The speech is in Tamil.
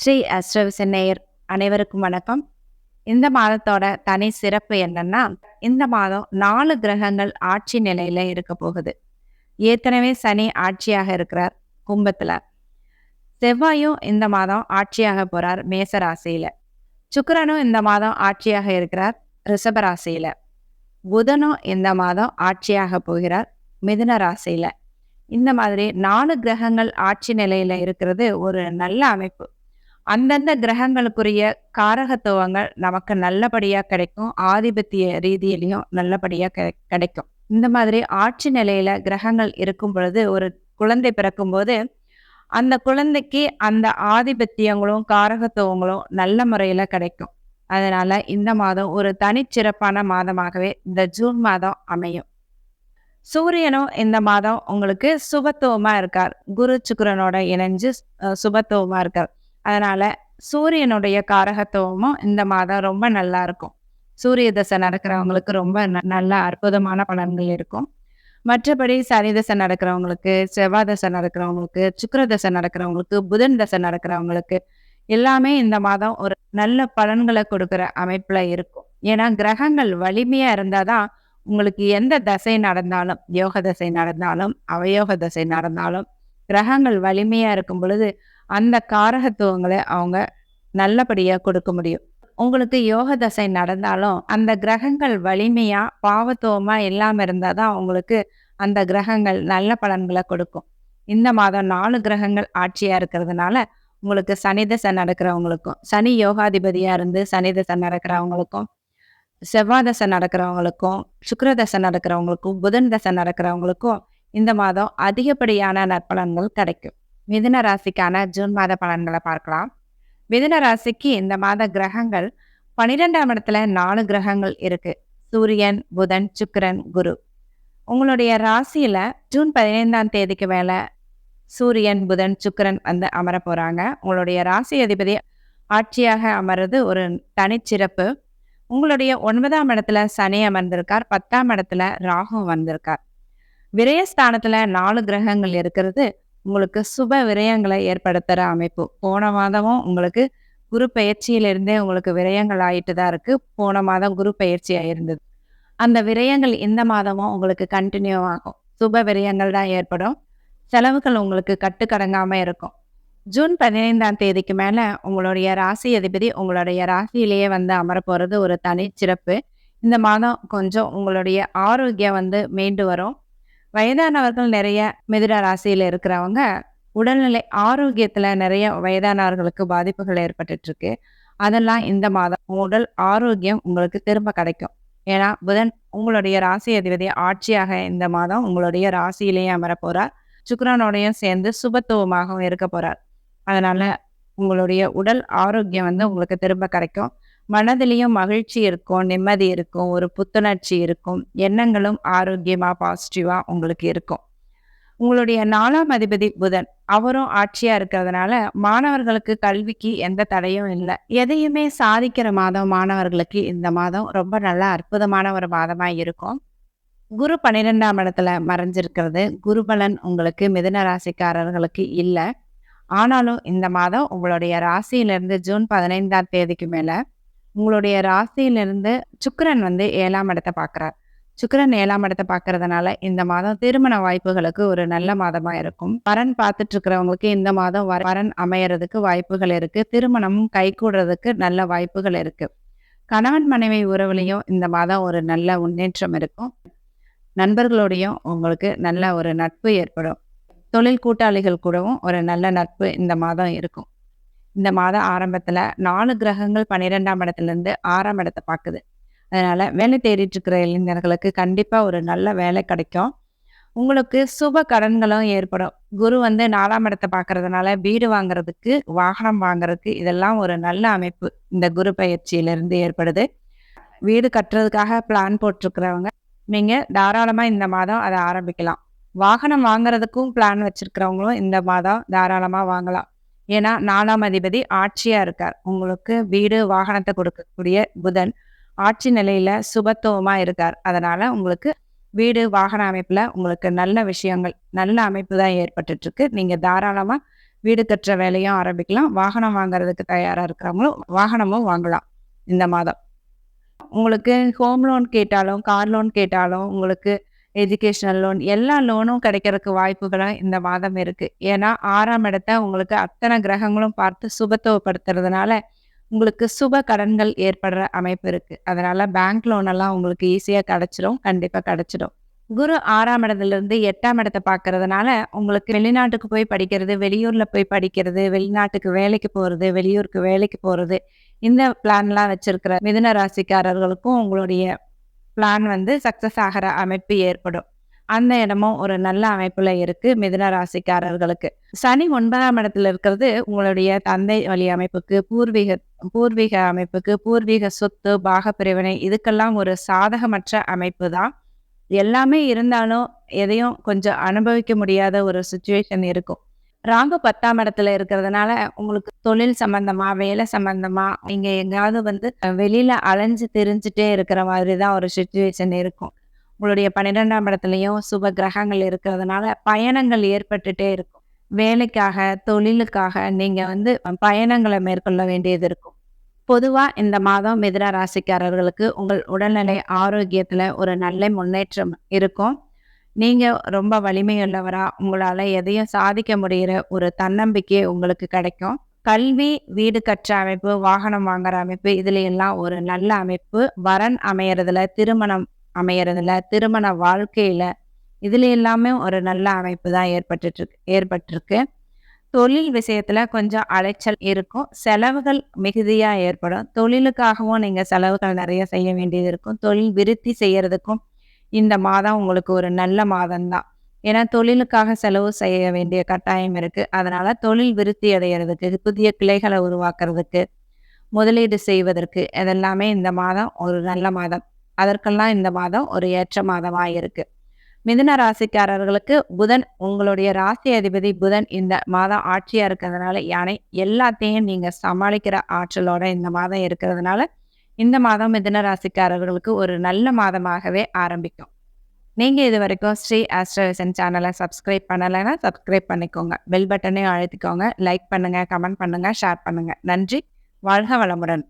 ஸ்ரீ அஸ்ரவிசன் நேயர் அனைவருக்கும் வணக்கம். இந்த மாதத்தோட தனி சிறப்பு என்னன்னா இந்த மாதம் நாலு கிரகங்கள் ஆட்சி நிலையில இருக்க போகுது. ஏற்கனவே சனி ஆட்சியாக இருக்கிறார் கும்பத்துல. செவ்வாயும் இந்த மாதம் ஆட்சியாக போறார் மேச ராசியில. இந்த மாதம் ஆட்சியாக இருக்கிறார் ரிஷப ராசியில. புதனும் இந்த மாதம் ஆட்சியாக போகிறார் மிதுன ராசியில. இந்த மாதிரி நாலு கிரகங்கள் ஆட்சி நிலையில இருக்கிறது ஒரு நல்ல அமைப்பு. அந்தந்த கிரகங்களுக்குரிய காரகத்துவங்கள் நமக்கு நல்லபடியாக கிடைக்கும். ஆதிபத்திய ரீதியிலையும் நல்லபடியாக கிடை- கிடைக்கும். இந்த மாதிரி ஆட்சி நிலையில கிரகங்கள் இருக்கும் பொழுது ஒரு குழந்தை பிறக்கும்போது அந்த குழந்தைக்கு அந்த ஆதிபத்தியங்களும் காரகத்துவங்களும் நல்ல முறையில கிடைக்கும். அதனால இந்த மாதம் ஒரு தனிச்சிறப்பான மாதமாகவே இந்த ஜூன் மாதம் அமையும். சூரியனும் இந்த மாதம் உங்களுக்கு சுபத்துவமா இருக்கார். குரு சுக்கரனோட இணைஞ்சு சுபத்துவமா இருக்கார். அதனால் சூரியனுடைய காரகத்துவமும் இந்த மாதம் ரொம்ப நல்லா இருக்கும். சூரிய தசை நடக்கிறவங்களுக்கு ரொம்ப ந- நல்ல அற்புதமான பலன்கள் இருக்கும். மற்றபடி சனி தசை நடக்கிறவங்களுக்கு செவ்வாய் தசை நடக்கிறவங்களுக்கு சுக்கர தசை நடக்கிறவங்களுக்கு புதன் தசை நடக்கிறவங்களுக்கு எல்லாமே இந்த மாதம் ஒரு நல்ல பலன்களை கொடுக்குற அமைப்பில் இருக்கும். ஏன்னா கிரகங்கள் வலிமையாக இருந்தால் தான் உங்களுக்கு எந்த தசை நடந்தாலும் யோக தசை நடந்தாலும் அவயோக தசை நடந்தாலும் கிரகங்கள் வலிமையாக இருக்கும் பொழுது அந்த காரகத்துவங்களை அவங்க நல்லபடியாக கொடுக்க முடியும். உங்களுக்கு யோக தசை நடந்தாலும் அந்த கிரகங்கள் வலிமையாக பாவத்துவமாக இல்லாமல் இருந்தால் தான் அவங்களுக்கு அந்த கிரகங்கள் நல்ல பலன்களை கொடுக்கும். இந்த மாதம் நாலு கிரகங்கள் ஆட்சியாக இருக்கிறதுனால உங்களுக்கு சனி தசை நடக்கிறவங்களுக்கும் சனி யோகாதிபதியாக இருந்து சனி தசை நடக்கிறவங்களுக்கும் செவ்வாய் தசை நடக்கிறவங்களுக்கும் சுக்கர தசை நடக்கிறவங்களுக்கும் புதன் தசை நடக்கிறவங்களுக்கும் இந்த மாதம் அதிகப்படியான நற்பலன்கள் கிடைக்கும். மிதுன ராசிக்கான ஜூன் மாத பலன்களை பார்க்கலாம். மிதுன ராசிக்கு இந்த மாத கிரகங்கள் பன்னிரெண்டாம் இடத்துல நாலு கிரகங்கள் இருக்கு. சூரியன் புதன் சுக்கிரன் குரு. உங்களுடைய ராசியில ஜூன் பதினைந்தாம் தேதிக்கு மேல சூரியன் புதன் சுக்கிரன் வந்து அமர போறாங்க. உங்களுடைய ராசி அதிபதி ஆட்சியாக அமர்றது ஒரு தனிச்சிறப்பு. உங்களுடைய ஒன்பதாம் இடத்துல சனி அமர்ந்திருக்கார். பத்தாம் இடத்துல ராகு வந்திருக்கார். விரயஸ்தானத்துல நாலு கிரகங்கள் இருக்கிறது. உங்களுக்கு சுப விரயங்களை ஏற்படுத்துகிற அமைப்பு. போன மாதமும் உங்களுக்கு குரு பயிற்சியிலிருந்தே உங்களுக்கு விரயங்கள் ஆயிட்டு தான் இருக்குது போன மாதம் குரு பயிற்சியாக இருந்தது. அந்த விரயங்கள் இந்த மாதமும் உங்களுக்கு கண்டினியூ ஆகும். சுப விரயங்கள் தான் ஏற்படும். செலவுகள் உங்களுக்கு கட்டுக்கடங்காமல் இருக்கும். ஜூன் பதினைந்தாம் தேதிக்கு மேலே உங்களுடைய ராசி அதிபதி உங்களுடைய ராசியிலேயே வந்து அமர ஒரு தனி சிறப்பு இந்த மாதம் கொஞ்சம் உங்களுடைய ஆரோக்கியம் வந்து மீண்டு வரும். வயதானவர்கள் நிறைய மிதுன ராசியில இருக்கிறவங்க உடல்நிலை ஆரோக்கியத்துல நிறைய வயதானவர்களுக்கு பாதிப்புகள் ஏற்பட்டுட்டு இருக்கு அதெல்லாம் இந்த மாதம் உடல் ஆரோக்கியம் உங்களுக்கு திரும்ப கிடைக்கும். ஏன்னா புதன் உங்களுடைய ராசி அதிபதி ஆட்சியாக இந்த மாதம் உங்களுடைய ராசியிலேயே அமர போறார் சேர்ந்து சுபத்துவமாகவும் இருக்க போறார் அதனால உங்களுடைய உடல் ஆரோக்கியம் வந்து உங்களுக்கு திரும்ப கிடைக்கும். மனதிலையும் மகிழ்ச்சி இருக்கும் நிம்மதி இருக்கும் ஒரு புத்துணர்ச்சி இருக்கும் எண்ணங்களும் ஆரோக்கியமா பாசிட்டிவா உங்களுக்கு இருக்கும். உங்களுடைய நாலாம் அதிபதி புதன் அவரும் ஆட்சியா இருக்கிறதுனால மாணவர்களுக்கு கல்விக்கு எந்த தடையும் இல்லை. எதையுமே சாதிக்கிற மாதம் மாணவர்களுக்கு இந்த மாதம் ரொம்ப நல்ல அற்புதமான ஒரு மாதமா இருக்கும். குரு பன்னிரெண்டாம் இடத்துல மறைஞ்சிருக்கிறது. குருபலன் உங்களுக்கு மிதுன ராசிக்காரர்களுக்கு இல்லை. ஆனாலும் இந்த மாதம் உங்களுடைய ராசியிலிருந்து ஜூன் பதினைந்தாம் தேதிக்கு மேலே உங்களுடைய ராசியிலிருந்து சுக்கரன் வந்து ஏழாம் இடத்தை பார்க்குறார். சுக்கரன் ஏழாம் இடத்தை பார்க்கறதுனால இந்த மாதம் திருமண வாய்ப்புகளுக்கு ஒரு நல்ல மாதமா இருக்கும். வரன் பார்த்துட்டு இருக்கிறவங்களுக்கு இந்த மாதம் வரன் அமையறதுக்கு வாய்ப்புகள் இருக்கு. திருமணமும் கைகூடுறதுக்கு நல்ல வாய்ப்புகள் இருக்கு. கணவன் மனைவி உறவுலையும் இந்த மாதம் ஒரு நல்ல முன்னேற்றம் இருக்கும். நண்பர்களோடையும் உங்களுக்கு நல்ல ஒரு நட்பு ஏற்படும். தொழில் கூட்டாளிகள் கூடவும் ஒரு நல்ல நட்பு இந்த மாதம் இருக்கும். இந்த மாதம் ஆரம்பத்துல நாலு கிரகங்கள் பன்னிரெண்டாம் இடத்துல இருந்து ஆறாம் இடத்தை பார்க்குது. அதனால வேலை தேடிட்டு இருக்கிற இளைஞர்களுக்கு கண்டிப்பா ஒரு நல்ல வேலை கிடைக்கும். உங்களுக்கு சுப கடன்களும் ஏற்படும். குரு வந்து நாலாம் இடத்தை பார்க்கறதுனால வீடு வாங்குறதுக்கு வாகனம் வாங்குறதுக்கு இதெல்லாம் ஒரு நல்ல அமைப்பு. இந்த குரு பயிற்சியிலிருந்து ஏற்படுது. வீடு கட்டுறதுக்காக பிளான் போட்டிருக்கிறவங்க நீங்க தாராளமா இந்த மாதம் அதை ஆரம்பிக்கலாம். வாகனம் வாங்குறதுக்கும் பிளான் வச்சிருக்கிறவங்களும் இந்த மாதம் தாராளமா வாங்கலாம். ஏன்னா நாலாம் அதிபதி ஆட்சியா இருக்கார். உங்களுக்கு வீடு வாகனத்தை கொடுக்கக்கூடிய புதன் ஆட்சி நிலையில சுபத்துவமா இருக்கார். அதனால உங்களுக்கு வீடு வாகன அமைப்புல உங்களுக்கு நல்ல விஷயங்கள் நல்ல அமைப்பு தான் ஏற்பட்டு இருக்கு நீங்க தாராளமா வீடு கட்டுற வேலையும் ஆரம்பிக்கலாம். வாகனம் வாங்குறதுக்கு தயாராக இருக்கிறவங்களும் வாகனமும் வாங்கலாம் இந்த மாதம். உங்களுக்கு ஹோம் லோன் கேட்டாலும் கார் லோன் கேட்டாலும் உங்களுக்கு எஜுகேஷனல் லோன் எல்லா லோனும் கிடைக்கிறதுக்கு வாய்ப்புகளும் இந்த மாதம் இருக்குது ஏன்னா ஆறாம் இடத்த உங்களுக்கு அத்தனை கிரகங்களும் பார்த்து சுபத்துவப்படுத்துறதுனால உங்களுக்கு சுப கடன்கள் ஏற்படுற அமைப்பு இருக்குது அதனால் பேங்க் லோனெல்லாம் உங்களுக்கு ஈஸியாக கிடைச்சிடும் கண்டிப்பாக கிடச்சிடும். குரு ஆறாம் இடத்துலேருந்து எட்டாம் இடத்தை பார்க்கறதுனால உங்களுக்கு வெளிநாட்டுக்கு போய் படிக்கிறது வெளியூரில் போய் படிக்கிறது வெளிநாட்டுக்கு வேலைக்கு போகிறது வெளியூருக்கு வேலைக்கு போகிறது இந்த பிளான்லாம் வச்சுருக்கிற மிதுன ராசிக்காரர்களுக்கும் உங்களுடைய பிளான் வந்து சக்சஸ் ஆகிற அமைப்பு ஏற்படும். அந்த இடமும் ஒரு நல்ல அமைப்புல இருக்கு மிதுன ராசிக்காரர்களுக்கு. சனி ஒன்பதாம் இடத்துல இருக்கிறது உங்களுடைய தந்தை வழி அமைப்புக்கு பூர்வீக பூர்வீக அமைப்புக்கு பூர்வீக சொத்து பாகப்பிரிவினை இதுக்கெல்லாம் ஒரு சாதகமற்ற அமைப்பு தான் எல்லாமே இருந்தாலும் எதையும் கொஞ்சம் அனுபவிக்க முடியாத ஒரு சுச்சுவேஷன் இருக்கும். ராகு பத்தாம் இடத்துல இருக்கிறதுனால உங்களுக்கு தொழில் சம்பந்தமா வேலை சம்பந்தமா நீங்க எங்காவது வந்து வெளியில அலைஞ்சு தெரிஞ்சுட்டே இருக்கிற மாதிரி தான் ஒரு சுச்சுவேஷன் இருக்கும். உங்களுடைய பன்னிரெண்டாம் இடத்துலையும் சுப கிரகங்கள் இருக்கிறதுனால பயணங்கள் ஏற்பட்டுட்டே இருக்கும். வேலைக்காக தொழிலுக்காக நீங்க வந்து பயணங்களை மேற்கொள்ள வேண்டியது இருக்கும். பொதுவா இந்த மாதம் மிதுன ராசிக்காரர்களுக்கு உங்கள் உடல்நிலை ஆரோக்கியத்துல ஒரு நல்ல முன்னேற்றம் இருக்கும். நீங்கள் ரொம்ப வலிமையுள்ளவரா உங்களால் எதையும் சாதிக்க முடிகிற ஒரு தன்னம்பிக்கை உங்களுக்கு கிடைக்கும். கல்வி வீடு கற்ற அமைப்பு வாகனம் வாங்குற அமைப்பு இதுல எல்லாம் ஒரு நல்ல அமைப்பு. வரன் அமையறதுல திருமணம் அமையறதுல திருமண வாழ்க்கையில இதுல எல்லாமே ஒரு நல்ல அமைப்பு தான் ஏற்பட்டு ஏற்பட்டிருக்கு. தொழில் விஷயத்துல கொஞ்சம் அலைச்சல் இருக்கும். செலவுகள் மிகுதியா ஏற்படும். தொழிலுக்காகவும் நீங்க செலவுகள் நிறைய செய்ய வேண்டியது இருக்கும். தொழில் விருத்தி செய்யறதுக்கும் இந்த மாதம் உங்களுக்கு ஒரு நல்ல மாதம்தான். ஏன்னா தொழிலுக்காக செலவு செய்ய வேண்டிய கட்டாயம் இருக்கு. அதனால தொழில் விருத்தி அடைகிறதுக்கு புதிய கிளைகளை உருவாக்குறதுக்கு முதலீடு செய்வதற்கு இதெல்லாமே இந்த மாதம் ஒரு நல்ல மாதம். அதற்கெல்லாம் இந்த மாதம் ஒரு ஏற்ற மாதமாக இருக்கு. மிதுன ராசிக்காரர்களுக்கு புதன் உங்களுடைய ராசி அதிபதி புதன் இந்த மாதம் ஆட்சியா இருக்கிறதுனால யானை எல்லாத்தையும் நீங்க சமாளிக்கிற ஆற்றலோட இந்த மாதம் இருக்கிறதுனால இந்த மாதம் மிதன ராசிக்காரர்களுக்கு ஒரு நல்ல மாதமாகவே ஆரம்பிக்கும். நீங்கள் இது வரைக்கும் ஸ்ரீ ஆஸ்ட்ரவிசன் சேனலை சப்ஸ்கிரைப் பண்ணலைன்னா சப்ஸ்கிரைப் பண்ணிக்கோங்க. பெல் பட்டனையும் அழுத்திக்கோங்க. லைக் பண்ணுங்கள் கமெண்ட் பண்ணுங்கள் ஷேர் பண்ணுங்கள் நன்றி. வாழ்க வளமுடன்.